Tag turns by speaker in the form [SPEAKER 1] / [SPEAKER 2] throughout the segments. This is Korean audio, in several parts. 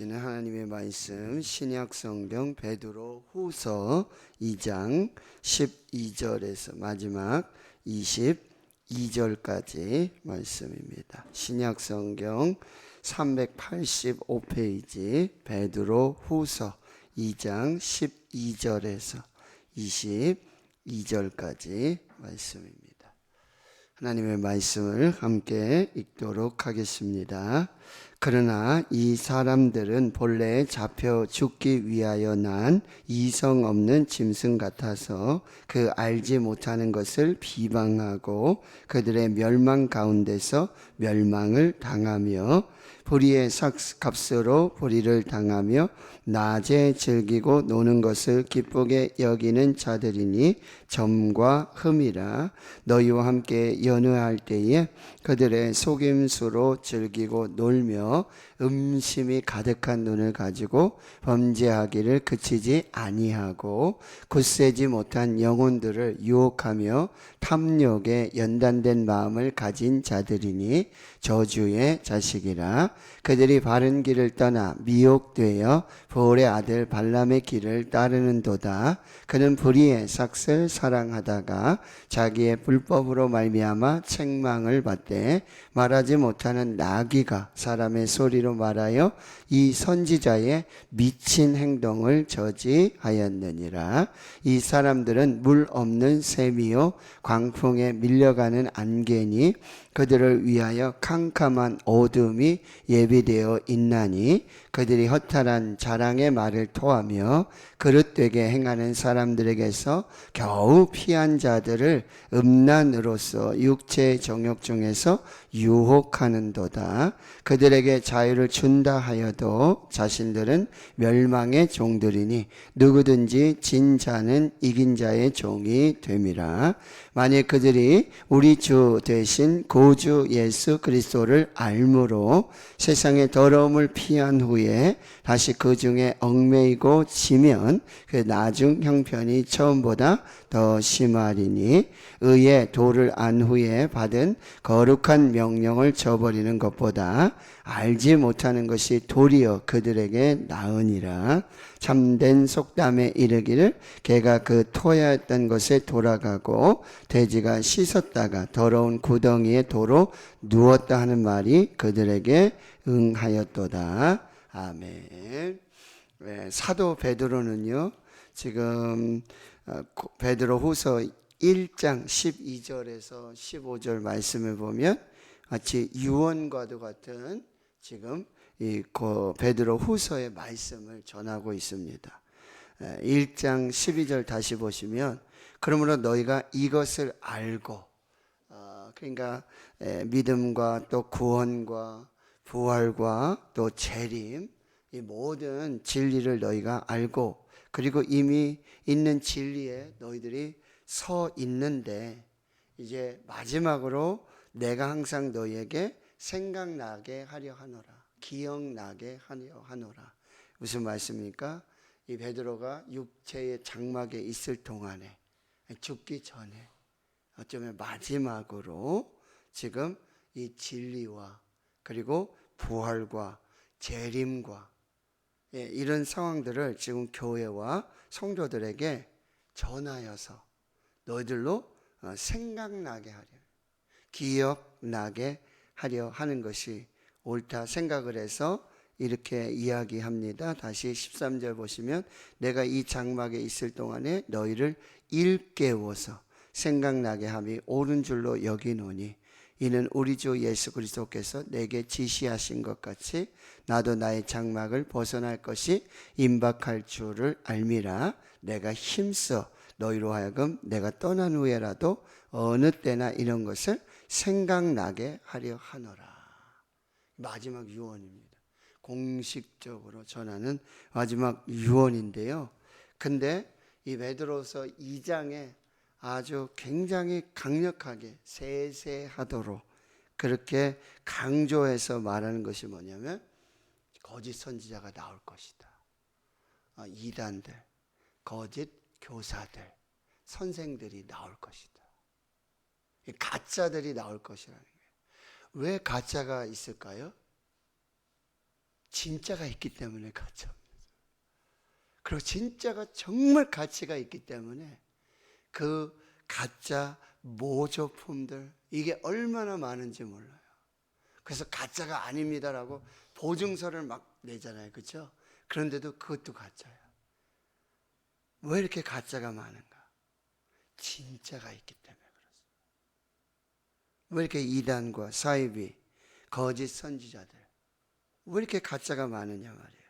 [SPEAKER 1] 이는 하나님의 말씀 신약 성경 베드로 후서 2장 12절에서 마지막 22절까지 말씀입니다. 신약 성경 385페이지 베드로 후서 2장 12절에서 22절까지 말씀입니다. 하나님의 말씀을 함께 읽도록 하겠습니다. 그러나 이 사람들은 본래 잡혀 죽기 위하여 난 이성 없는 짐승 같아서 그 알지 못하는 것을 비방하고 그들의 멸망 가운데서 멸망을 당하며 불의의 값으로 불의를 당하며 낮에 즐기고 노는 것을 기쁘게 여기는 자들이니 점과 흠이라. 너희와 함께 연회할 때에 그들의 속임수로 즐기고 놀며 음심이 가득한 눈을 가지고 범죄하기를 그치지 아니하고 굳세지 못한 영혼들을 유혹하며 탐욕에 연단된 마음을 가진 자들이니 저주의 자식이라. 그들이 바른 길을 떠나 미혹되어 보울의 아들 발람의 길을 따르는도다. 그는 불의의 삭을 사랑하다가 자기의 불법으로 말미암아 책망을 받되 말하지 못하는 나귀가 사람의 소리로 말하여 이 선지자의 미친 행동을 저지하였느니라. 이 사람들은 물 없는 샘이요. 광풍에 밀려가는 안개니 그들을 위하여 캄캄한 어둠이 예비되어 있나니 그들이 허탈한 자랑의 말을 토하며 그릇되게 행하는 사람들에게서 겨우 피한 자들을 음란으로서 육체의 정욕 중에서 유혹하는도다. 그들에게 자유를 준다 하여도 자신들은 멸망의 종들이니 누구든지 진 자는 이긴 자의 종이 됨이라. 만일 그들이 우리 주 대신 고주 예수 그리스도를 알므로 세상의 더러움을 피한 후에 다시 그 중에 얽매이고 지면 그 나중 형편이 처음보다 더 심하리니 의의 도를 안 후에 받은 거룩한 명령을 저버리는 것보다 알지 못하는 것이 도리어 그들에게 나으니라. 참된 속담에 이르기를 개가 그 토야했던 것에 돌아가고 돼지가 씻었다가 더러운 구덩이에 도로 누웠다 하는 말이 그들에게 응하였도다. 아멘. 네, 사도 베드로는요 지금 어, 베드로 후서 1장 12절에서 15절 말씀을 보면 마치 유언과도 같은 지금 이 베드로 후서의 말씀을 전하고 있습니다. 1장 12절 다시 보시면 그러므로 너희가 이것을 알고 어, 그러니까 믿음과 또 구원과 부활과 또 재림 이 모든 진리를 너희가 알고 그리고 이미 있는 진리에 너희들이 서 있는데 이제 마지막으로 내가 항상 너희에게 생각나게 하려 하노라. 기억나게 하려 하노라. 무슨 말씀입니까? 이 베드로가 육체의 장막에 있을 동안에 죽기 전에 어쩌면 마지막으로 지금 이 진리와 그리고 부활과 재림과 예, 이런 상황들을 지금 교회와 성도들에게 전하여서 너희들로 어, 생각나게 하려, 기억나게 하려 하는 것이 옳다 생각을 해서 이렇게 이야기합니다. 다시 13절 보시면 내가 이 장막에 있을 동안에 너희를 일깨워서 생각나게 함이 옳은 줄로 여기노니 이는 우리 주 예수 그리스도께서 내게 지시하신 것 같이 나도 나의 장막을 벗어날 것이 임박할 줄을 알미라 내가 힘써 너희로 하여금 내가 떠난 후에라도 어느 때나 이런 것을 생각나게 하려 하노라. 마지막 유언입니다. 공식적으로 전하는 마지막 유언인데요. 근데 이 베드로서 2장에 아주 굉장히 강력하게 세세하도록 그렇게 강조해서 말하는 것이 뭐냐면 거짓 선지자가 나올 것이다. 어, 이단들, 거짓 교사들, 선생들이 나올 것이다. 가짜들이 나올 것이라는 거예요. 왜 가짜가 있을까요? 진짜가 있기 때문에 가짜. 그리고 진짜가 정말 가치가 있기 때문에 그 가짜 모조품들 이게 얼마나 많은지 몰라요. 그래서 가짜가 아닙니다라고 보증서를 막 내잖아요. 그렇죠? 그런데도 그것도 가짜예요. 왜 이렇게 가짜가 많은가? 진짜가 있기 때문에. 왜 이렇게 이단과 사이비, 거짓 선지자들 왜 이렇게 가짜가 많으냐 말이에요.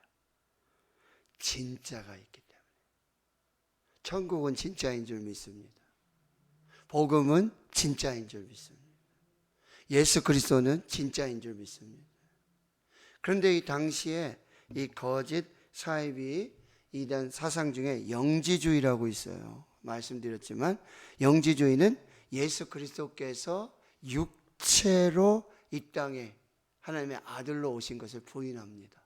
[SPEAKER 1] 진짜가 있기 때문에. 천국은 진짜인 줄 믿습니다. 복음은 진짜인 줄 믿습니다. 예수 그리스도는 진짜인 줄 믿습니다. 그런데 이 당시에 이 거짓 사입이 이단 사상 중에 영지주의라고 있어요. 말씀드렸지만 영지주의는 예수 그리스도께서 육체로 이 땅에 하나님의 아들로 오신 것을 부인합니다.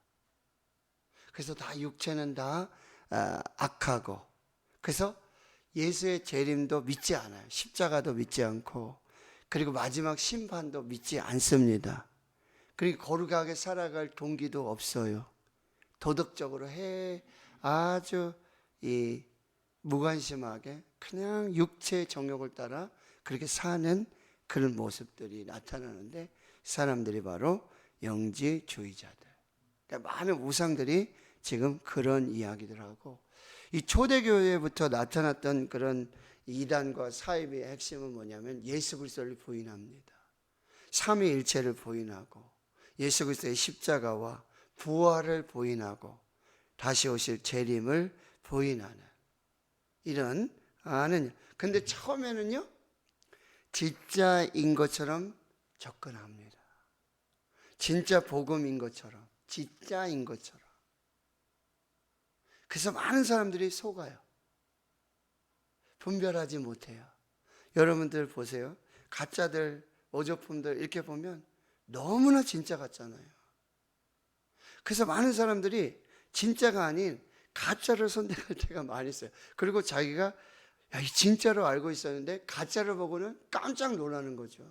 [SPEAKER 1] 그래서 다 육체는 다 아, 악하고 그래서 예수의 재림도 믿지 않아요. 십자가도 믿지 않고 그리고 마지막 심판도 믿지 않습니다. 그리고 거룩하게 살아갈 동기도 없어요. 도덕적으로 해 아주 이 무관심하게 그냥 육체의 정욕을 따라 그렇게 사는 그런 모습들이 나타나는데 사람들이 바로 영지주의자들. 그러니까 많은 우상들이 지금 그런 이야기들 하고 이 초대교회부터 나타났던 그런 이단과 사입의 핵심은 뭐냐면 예수 그리스도를 부인합니다. 삼위일체를 부인하고 예수 그리스도의 십자가와 부활을 부인하고 다시 오실 재림을 부인하는 이런 아는 근데 처음에는요 진짜인 것처럼 접근합니다. 진짜 복음인 것처럼 진짜인 것처럼 그래서 많은 사람들이 속아요. 분별하지 못해요. 여러분들 보세요. 가짜들, 오조품들 이렇게 보면 너무나 진짜 같잖아요. 그래서 많은 사람들이 진짜가 아닌 가짜를 선택할 때가 많이 있어요. 그리고 자기가 야, 이 진짜로 알고 있었는데 가짜를 보고는 깜짝 놀라는 거죠.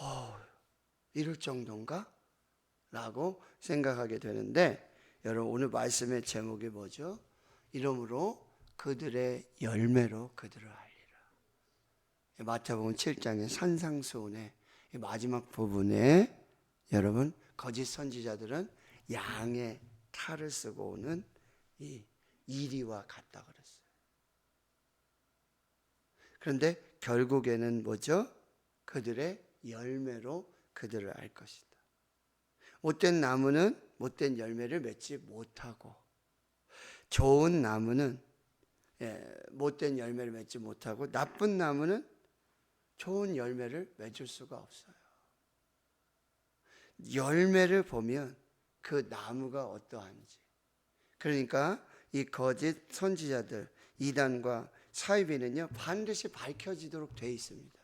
[SPEAKER 1] 어, 이럴 정도인가? 라고 생각하게 되는데 여러분 오늘 말씀의 제목이 뭐죠? 이러므로 그들의 열매로 그들을 알리라. 마태복음 7장의 산상수훈의 마지막 부분에 여러분 거짓 선지자들은 양의 탈을 쓰고 오는 이 이리와 같다 그랬어요. 그런데 결국에는 뭐죠? 그들의 열매로 그들을 알 것이다. 못된 나무는 못된 열매를 맺지 못하고 좋은 나무는 예, 못된 열매를 맺지 못하고 나쁜 나무는 좋은 열매를 맺을 수가 없어요. 열매를 보면 그 나무가 어떠한지. 그러니까 이 거짓 선지자들 이단과 사이비는요 반드시 밝혀지도록 돼 있습니다.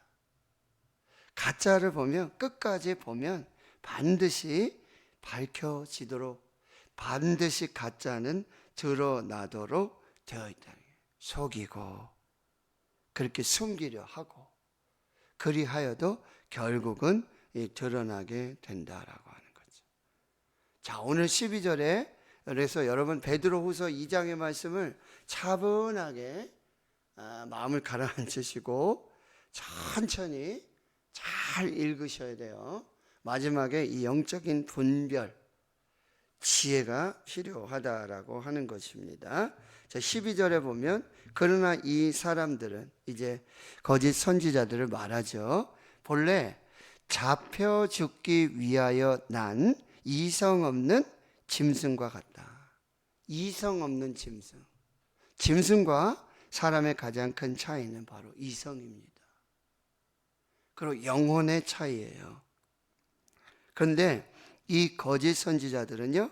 [SPEAKER 1] 가짜를 보면 끝까지 보면 반드시 밝혀지도록 반드시 가짜는 드러나도록 되어 있다. 속이고 그렇게 숨기려 하고 그리하여도 결국은 드러나게 된다라고 하는 거죠. 자, 오늘 12절에 그래서 여러분 베드로후서 2장의 말씀을 차분하게 아, 마음을 가라앉히시고 천천히 잘 읽으셔야 돼요. 마지막에 이 영적인 분별, 지혜가 필요하다라고 하는 것입니다. 자, 12절에 보면 그러나 이 사람들은 이제 거짓 선지자들을 말하죠. 본래 잡혀 죽기 위하여 난 이성 없는 짐승과 같다. 이성 없는 짐승. 짐승과 사람의 가장 큰 차이는 바로 이성입니다. 그리고 영혼의 차이예요. 그런데 이 거짓 선지자들은요,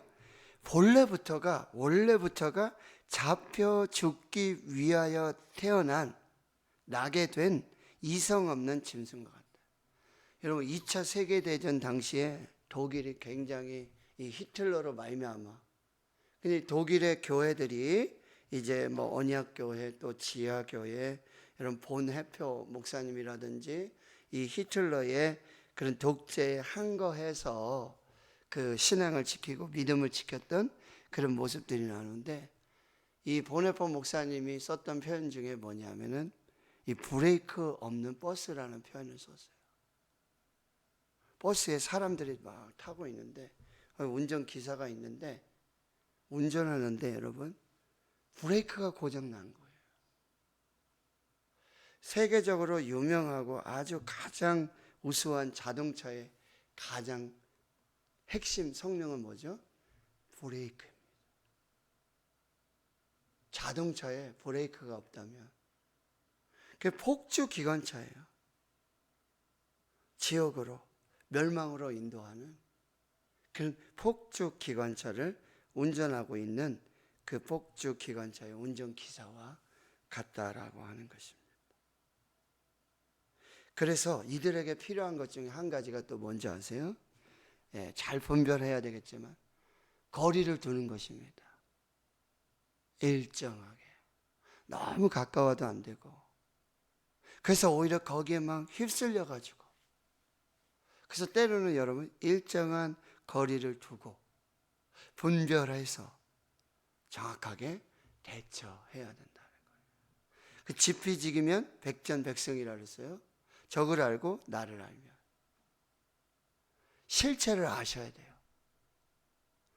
[SPEAKER 1] 본래부터가, 원래부터가 잡혀 죽기 위하여 태어난, 나게 된 이성 없는 짐승과 같다. 여러분, 2차 세계대전 당시에 독일이 굉장히 이 히틀러로 말미암아. 근데 독일의 교회들이 이제 뭐 언약교회 또 지하교회, 여러분 본해표 목사님이라든지 이 히틀러의 그런 독재에 항거해서 그 신앙을 지키고 믿음을 지켰던 그런 모습들이 나오는데 이 보네포 목사님이 썼던 표현 중에 뭐냐면은 이 브레이크 없는 버스라는 표현을 썼어요. 버스에 사람들이 막 타고 있는데 운전 기사가 있는데 운전하는데 여러분 브레이크가 고장 난 거예요. 세계적으로 유명하고 아주 가장 우수한 자동차의 가장 핵심 성능은 뭐죠? 브레이크입니다. 자동차에 브레이크가 없다면 그 폭주 기관차예요. 지역으로 멸망으로 인도하는 그 폭주 기관차를 운전하고 있는 그 폭주 기관차의 운전 기사와 같다라고 하는 것입니다. 그래서 이들에게 필요한 것 중에 한 가지가 또 뭔지 아세요? 예, 잘 분별해야 되겠지만 거리를 두는 것입니다. 일정하게 너무 가까워도 안 되고 그래서 오히려 거기에 막 휩쓸려 가지고 그래서 때로는 여러분 일정한 거리를 두고 분별해서 정확하게 대처해야 된다는 거예요. 그 지피지기면 백전백승이라 그랬어요. 적을 알고 나를 알면 실체를 아셔야 돼요.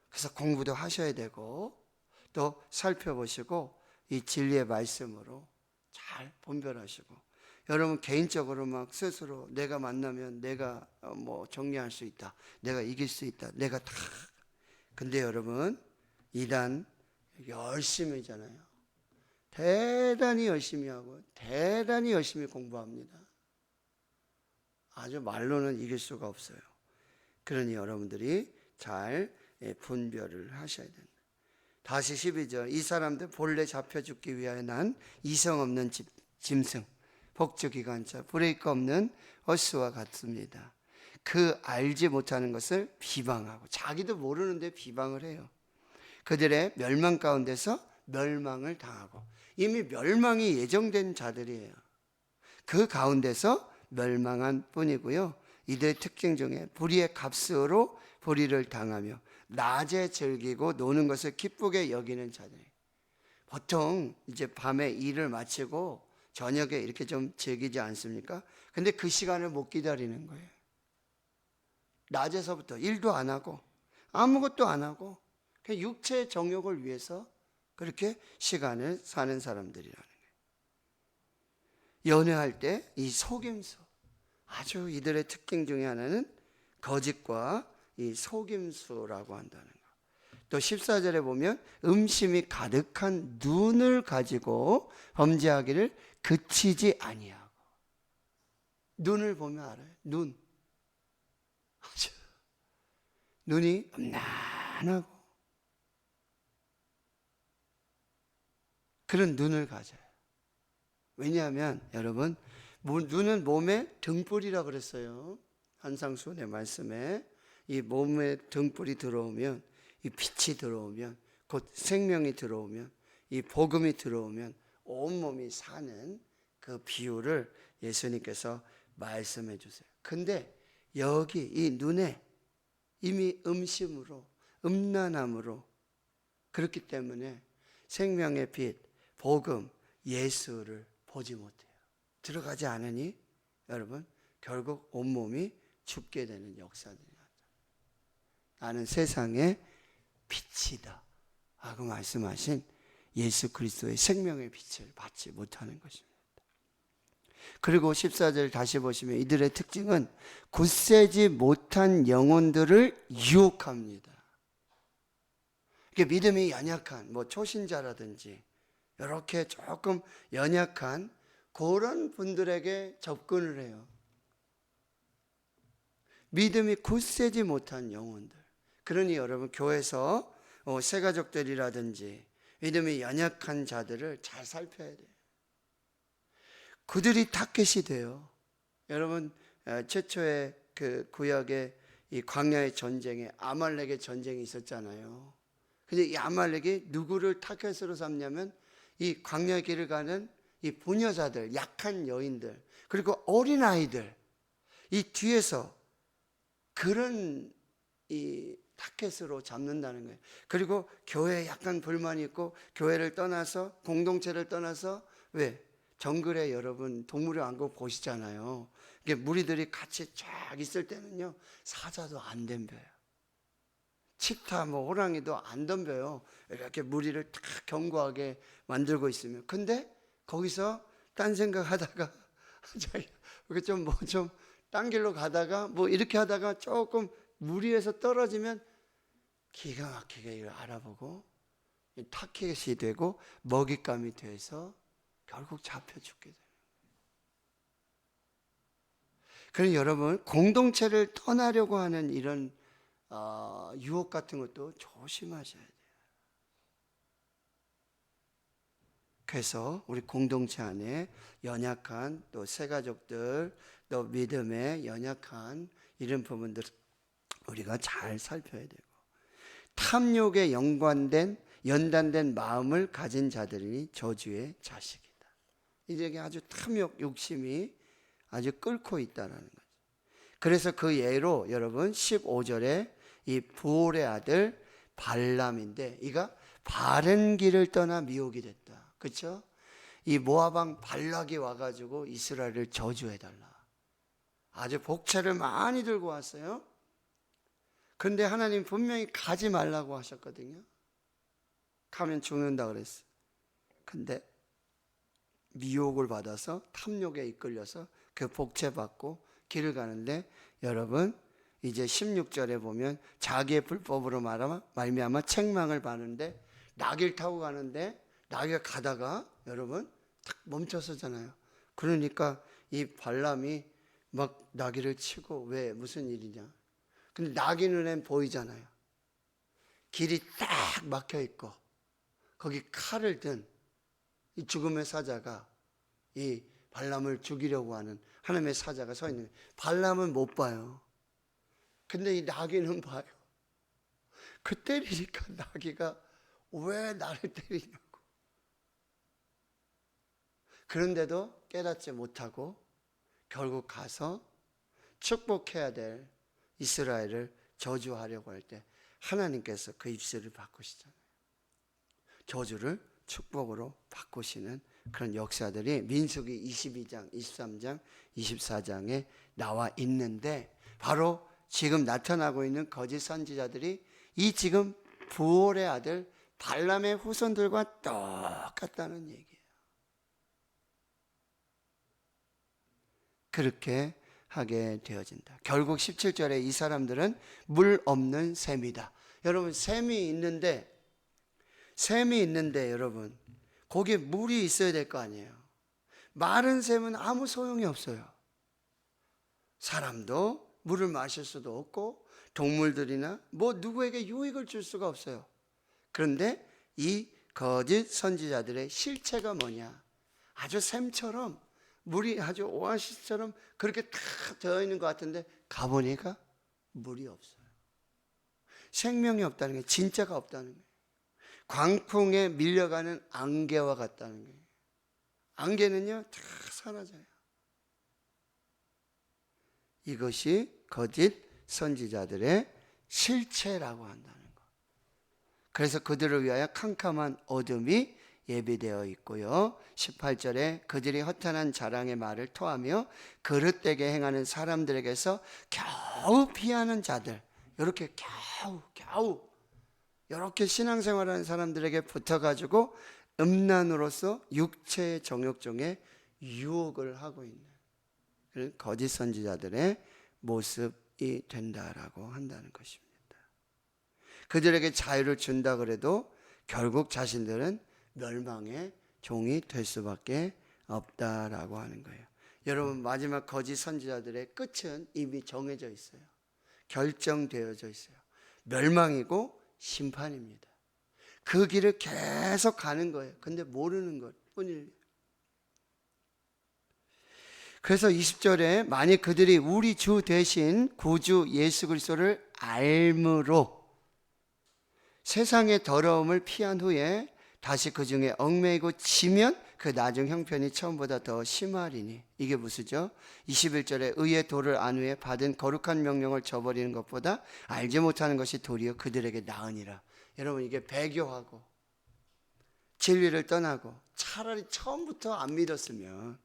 [SPEAKER 1] 그래서 공부도 하셔야 되고 또 살펴보시고 이 진리의 말씀으로 잘 분별하시고 여러분 개인적으로 막 스스로 내가 만나면 내가 어, 뭐 정리할 수 있다. 내가 이길 수 있다. 내가 다. 근데 여러분 이단 열심히 잖아요. 대단히 열심히 하고 대단히 열심히 공부합니다. 아주 말로는 이길 수가 없어요. 그러니 여러분들이 잘 예, 분별을 하셔야 됩니다. 다시 12절 이 사람들 본래 잡혀 죽기 위하여 난 이성 없는 집, 짐승 복주기관차 브레이크 없는 어스와 같습니다. 그 알지 못하는 것을 비방하고 자기도 모르는데 비방을 해요. 그들의 멸망 가운데서 멸망을 당하고 이미 멸망이 예정된 자들이에요. 그 가운데서 멸망한 뿐이고요. 이들의 특징 중에 불의의 값으로 불의를 당하며 낮에 즐기고 노는 것을 기쁘게 여기는 자들. 보통 이제 밤에 일을 마치고 저녁에 이렇게 좀 즐기지 않습니까? 근데 그 시간을 못 기다리는 거예요. 낮에서부터 일도 안 하고 아무것도 안 하고 육체의 정욕을 위해서 그렇게 시간을 사는 사람들이라는 거예요. 연애할 때 이 속임수 아주 이들의 특징 중에 하나는 거짓과 이 속임수라고 한다는 거. 또 14절에 보면 음심이 가득한 눈을 가지고 범죄하기를 그치지 아니하고 눈을 보면 알아요. 눈. 아주 눈이 음란하고 그런 눈을 가져요. 왜냐하면 여러분 눈은 몸의 등불이라 그랬어요. 한상수의 말씀에 이 몸에 등불이 들어오면 이 빛이 들어오면 곧 생명이 들어오면 이 복음이 들어오면 온 몸이 사는 그 비유를 예수님께서 말씀해 주세요. 근데 여기 이 눈에 이미 음심으로 음란함으로 그렇기 때문에 생명의 빛, 복음, 예수를 보지 못해요. 들어가지 않으니 여러분 결국 온몸이 죽게 되는 역사들이 나타나. 나는 세상의 빛이다. 하고 말씀하신 예수 그리스도의 생명의 빛을 받지 못하는 것입니다. 그리고 14절 다시 보시면 이들의 특징은 굳세지 못한 영혼들을 유혹합니다. 이게 믿음이 연약한 뭐 초신자라든지 이렇게 조금 연약한 그런 분들에게 접근을 해요. 믿음이 굳세지 못한 영혼들. 그러니 여러분 교회에서 어, 새가족들이라든지 믿음이 연약한 자들을 잘 살펴야 돼요. 그들이 타켓이 돼요. 여러분 어, 최초의 그 구약의 이 광야의 전쟁에 아말렉의 전쟁이 있었잖아요. 근데 이 아말렉이 누구를 타켓으로 삼냐면 이 광야 길을 가는 이 부녀자들, 약한 여인들, 그리고 어린 아이들 이 뒤에서 그런 이 타켓으로 잡는다는 거예요. 그리고 교회에 약간 불만이 있고 교회를 떠나서 공동체를 떠나서 왜 정글에 여러분 동물의 왕국 보시잖아요. 이게 무리들이 같이 쫙 있을 때는요 사자도 안 덤벼요. 치타 뭐 호랑이도 안 덤벼요. 이렇게 무리를 탁 견고하게 만들고 있으면 근데 거기서 딴 생각 하다가 자기 좀뭐 좀 딴 길로 가다가 뭐 이렇게 하다가 조금 무리에서 떨어지면 기가 막히게 이걸 알아보고 이 타켓이 되고 먹잇감이 돼서 결국 잡혀 죽게 돼요. 그래서 여러분 공동체를 떠나려고 하는 이런 어, 유혹 같은 것도 조심하셔야 돼요. 그래서 우리 공동체 안에 연약한 또 새가족들 또 믿음에 연약한 이런 부분들 우리가 잘 살펴야 되고 탐욕에 연관된 연단된 마음을 가진 자들이니 저주의 자식이다. 이게 아주 탐욕 욕심이 아주 끓고 있다라는 거죠. 그래서 그 예로 여러분 15절에 이 부올의 아들 발람인데 이가 바른 길을 떠나 미혹이 됐다. 그렇죠? 이 모아방 발락이 와가지고 이스라엘을 저주해달라. 아주 복채를 많이 들고 왔어요. 근데 하나님 분명히 가지 말라고 하셨거든요. 가면 죽는다 그랬어. 근데 미혹을 받아서 탐욕에 이끌려서 그 복채 받고 길을 가는데 여러분 이제 16절에 보면 자기의 불법으로 말하면 말미암아 책망을 받는데 낙일 타고 가는데 낙일 가다가 여러분 탁 멈춰서잖아요. 그러니까 이 발람이 막 나귀를 치고 왜 무슨 일이냐? 근데 나귀 눈엔 보이잖아요. 길이 딱 막혀 있고 거기 칼을 든 이 죽음의 사자가 이 발람을 죽이려고 하는 하나님의 사자가 서 있는. 발람은 못 봐요. 근데 이 나귀는 봐요. 그 때리니까 나귀가 왜 나를 때리냐고. 그런데도 깨닫지 못하고 결국 가서 축복해야 될 이스라엘을 저주하려고 할 때 하나님께서 그 입술을 바꾸시잖아요. 저주를 축복으로 바꾸시는 그런 역사들이 민수기 22장, 23장, 24장에 나와 있는데 바로 지금 나타나고 있는 거짓 선지자들이 이 지금 부올의 아들 발람의 후손들과 똑같다는 얘기예요. 그렇게 하게 되어진다. 결국 17절에 이 사람들은 물 없는 샘이다. 여러분 샘이 있는데 샘이 있는데 여러분 거기에 물이 있어야 될 거 아니에요. 마른 샘은 아무 소용이 없어요. 사람도 물을 마실 수도 없고 동물들이나 뭐 누구에게 유익을 줄 수가 없어요. 그런데 이 거짓 선지자들의 실체가 뭐냐? 아주 샘처럼 물이 아주 오아시스처럼 그렇게 탁 되어 있는 것 같은데 가보니까 물이 없어요. 생명이 없다는 게 진짜가 없다는 거예요. 광풍에 밀려가는 안개와 같다는 거예요. 안개는요 다 사라져요. 이것이 거짓 선지자들의 실체라고 한다는 거. 그래서 그들을 위하여 캄캄한 어둠이 예비되어 있고요. 18절에 그들이 허탄한 자랑의 말을 토하며 그릇되게 행하는 사람들에게서 겨우 피하는 자들. 이렇게 겨우 겨우 이렇게 신앙생활하는 사람들에게 붙어가지고 음란으로서 육체의 정욕 중에 유혹을 하고 있는 거짓 선지자들의 모습이 된다라고 한다는 것입니다. 그들에게 자유를 준다 그래도 결국 자신들은 멸망의 종이 될 수밖에 없다라고 하는 거예요. 여러분 마지막 거짓 선지자들의 끝은 이미 정해져 있어요. 결정되어져 있어요. 멸망이고 심판입니다. 그 길을 계속 가는 거예요. 근데 모르는 것 뿐이에요. 그래서 20절에 만약 그들이 우리 주 대신 구주 예수 그리스도를 알므로 세상의 더러움을 피한 후에 다시 그 중에 얽매이고 지면 그 나중 형편이 처음보다 더 심하리니 이게 무슨죠? 21절에 의의 도를 안 후에 받은 거룩한 명령을 저버리는 것보다 알지 못하는 것이 도리어 그들에게 나으니라. 여러분 이게 배교하고 진리를 떠나고 차라리 처음부터 안 믿었으면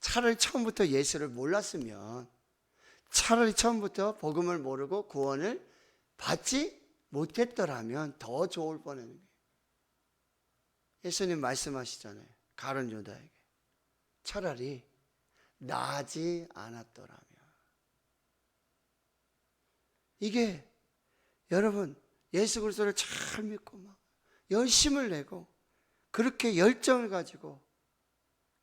[SPEAKER 1] 차라리 처음부터 예수를 몰랐으면 차라리 처음부터 복음을 모르고 구원을 받지 못했더라면 더 좋을 뻔했는 거예요. 예수님 말씀하시잖아요. 가론 유다에게 차라리 나지 않았더라면 이게 여러분 예수 그리스도를 잘 믿고 막 열심을 내고 그렇게 열정을 가지고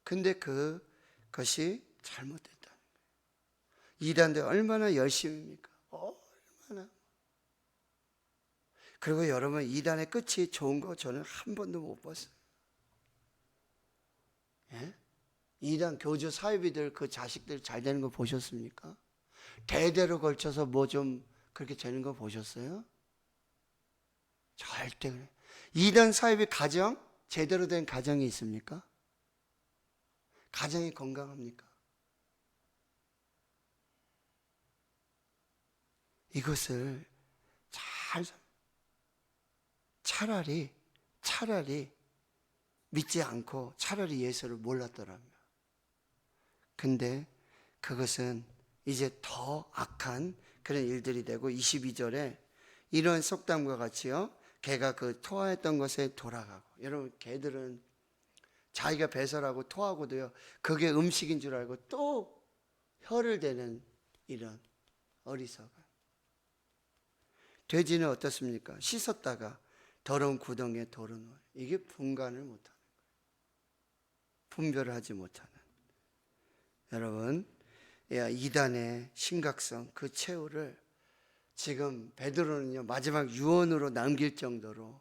[SPEAKER 1] 근데 그 것이 잘못됐다는 거예요. 이단들 얼마나 열심입니까? 얼마나 그리고 여러분 이단의 끝이 좋은 거 저는 한 번도 못 봤어요. 예? 이단 교주 사이비들 그 자식들 잘 되는 거 보셨습니까? 대대로 걸쳐서 뭐 좀 그렇게 되는 거 보셨어요? 절대 그래. 이단 사이비 가정 제대로 된 가정이 있습니까? 가정이 건강합니까? 이것을 잘 차라리 차라리 믿지 않고 차라리 예수를 몰랐더라면. 근데 그것은 이제 더 악한 그런 일들이 되고 22절에 이런 속담과 같이요. 개가 그 토하였던 것에 돌아가고. 여러분 개들은 자기가 배설하고 토하고도요. 그게 음식인 줄 알고 또 혀를 대는 이런 어리석은. 돼지는 어떻습니까? 씻었다가 더러운 구덩이에 돌은 이게 분간을 못하는 거예요. 분별을 하지 못하는 여러분 야, 이단의 심각성 그 최후를 지금 베드로는요 마지막 유언으로 남길 정도로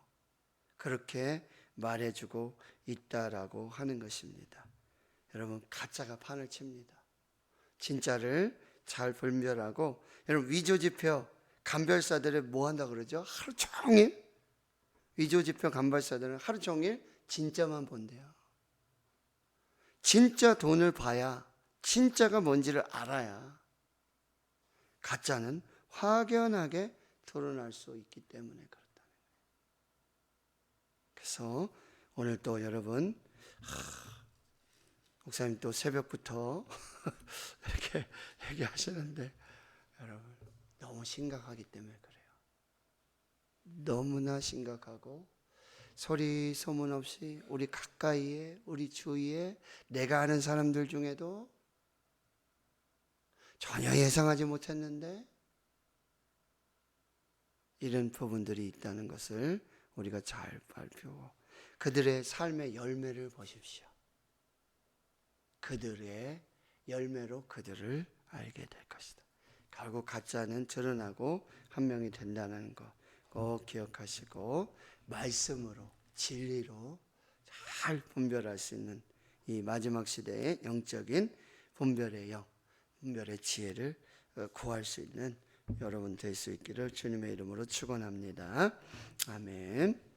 [SPEAKER 1] 그렇게 말해주고 있다라고 하는 것입니다. 여러분 가짜가 판을 칩니다. 진짜를 잘 분별하고 여러분 위조지표 간별사들을 뭐 한다 그러죠? 하루 종일 위조지표 간별사들은 하루 종일 진짜만 본대요. 진짜 돈을 봐야 진짜가 뭔지를 알아야 가짜는 확연하게 드러날 수 있기 때문에 거예요. 그래서 오늘 또 여러분 하, 목사님 또 새벽부터 이렇게 얘기하시는데 여러분 너무 심각하기 때문에. 너무나 심각하고 소리 소문 없이 우리 가까이에 우리 주위에 내가 아는 사람들 중에도 전혀 예상하지 못했는데 이런 부분들이 있다는 것을 우리가 잘 발표하고 그들의 삶의 열매를 보십시오. 그들의 열매로 그들을 알게 될 것이다. 결국 가짜는 드러나고 한 명이 된다는 거 꼭 기억하시고 말씀으로 진리로 잘 분별할 수 있는 이 마지막 시대의 영적인 분별의 영, 분별의 지혜를 어, 구할 수 있는 여러분 될 수 있기를 주님의 이름으로 축원합니다. 아멘.